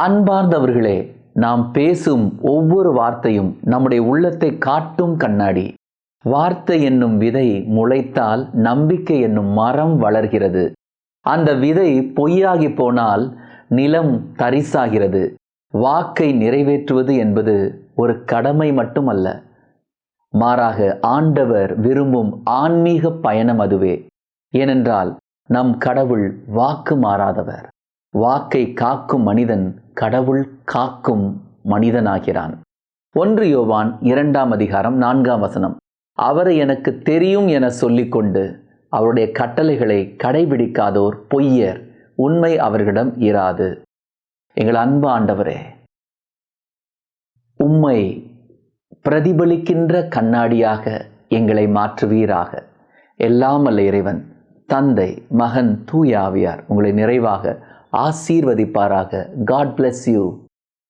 அன்பார்ந்தவர்களே நாம் பேசும் ஒவ்வொரு வார்த்தையும் நம்முடைய உள்ளத்தை காட்டும் கண்ணாடி. வார்த்தை என்னும் விதை முளைத்தால் நம்பிக்கை என்னும் மரம் வளர்கிறது. அந்த விதை பொய்யாகி போனால் நிலம் தரிசாகிறது. வாக்கை நிறைவேற்றுவது என்பது ஒரு கடமை மட்டுமல்ல. மாறாக ஆண்டவர் விரும்பும் ஆன்மீக பயணம் அதுவே. ஏனென்றால் நம் கடவுள் வாக்கு மாறாதவர். வாக்கை காக்கும் மனிதன் கடவுள் காக்கும் மனிதனாகிறான். ஒன்று யோவான் இரண்டாம் அதிகாரம் நான்காம் வசனம். அவரை எனக்கு தெரியும் என சொல்லிக்கொண்டு அவருடைய கட்டளைகளை கடைபிடிக்காதோர் பொய்யர் உண்மை அவர்களிடம் இராது. எங்கள் அன்பு ஆண்டவரே உம்மை பிரதிபலிக்கின்ற கண்ணாடியாக எங்களை மாற்றுவீராக. எல்லாம் அல்ல இறைவன் தந்தை மகன் தூயாவியார் உங்களை நிறைவாக ஆசீர்வதிப்பாராக. God bless you